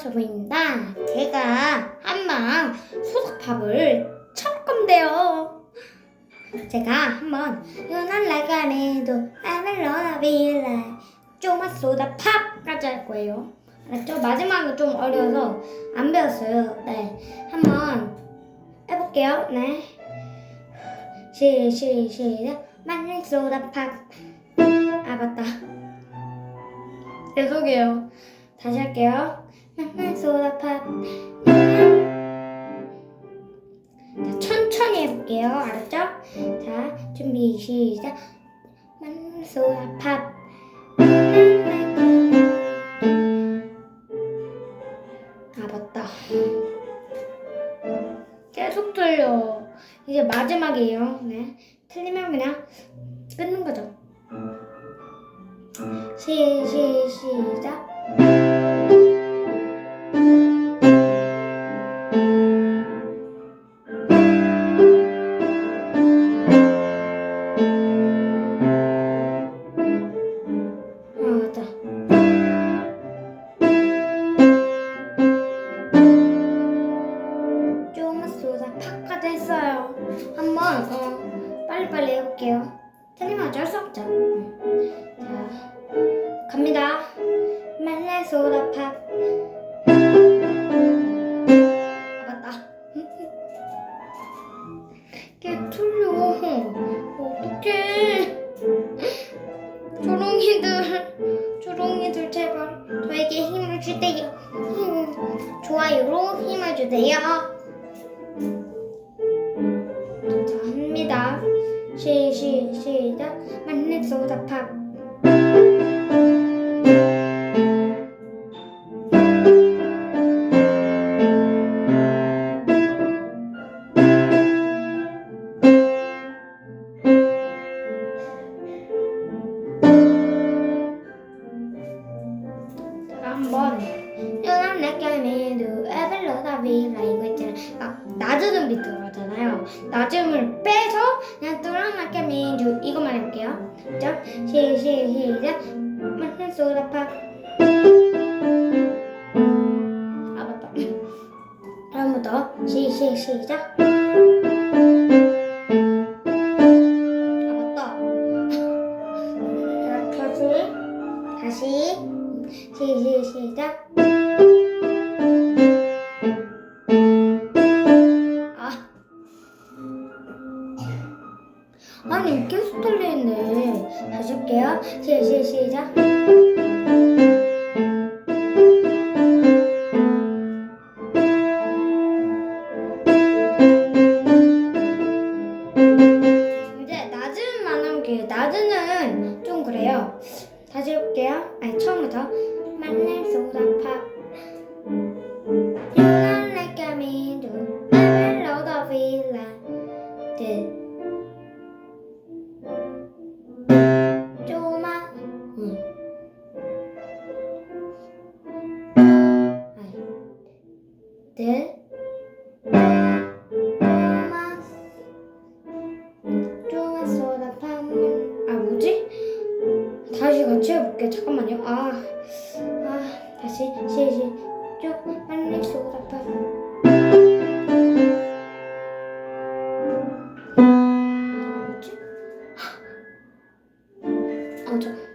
저부입니다. 제가 한번 소속밥을 찰 건데요. 제가 한번 연한 라가네도 아멜로나 빌라 쪼마 소다 팝까지 할 거예요. 알았죠? 마지막은 좀 어려워서 안 배웠어요. 네, 한번 해볼게요. 네, 시작. 마늘 소다 팝. 아 맞다. 죄송해요. 다시 할게요. 마늘 소다 팝. 자, 천천히 해볼게요. 알았죠? 자, 준비 시작. 마늘 소다 팝. 아 맞다. 계속 틀려. 이제 마지막이에요. 네. 틀리면 그냥 끊는 거죠. 시, 시, 시작. 해볼게요. 틀리면 어쩔 수 없죠. 자, 갑니다. 말레 소다 팝. 아, 맞다. 걔 틀려. 어떡해. 조롱이들, 조롱이들 제발 저에게 힘을 주세요. 힘, 좋아요로 힘을 주세요. 자, 합니다. 시, 시, 시작. 만렙 소다 팝. 자, 한번 연한 내게미도 에벨로다 비라 이거 있잖아 막 낮은 비트로 하잖아요 낮음을 빼서 그냥 뚜랑 내게미도 이것만 해볼게요 자 시, 시, 시작 팝 아, 맞다. 더. 시, 시, 시작. 아, 맞다. 자, 다시. 다시. 시, 시, 시작. 틀리는데. 다시 할게요. 시, 시, 시작. 이제 낮은만 하면 낮은은 좀 그래요. 다시 해볼게요. 아니 처음부터 만날 소다팝 네, 토마스, 토마스 오다 파문, 아 뭐지? 다시 같이 해볼게. 잠깐만요. 아, 아, 다시 시시, 좀 빨리 소다 파문. 아, 저.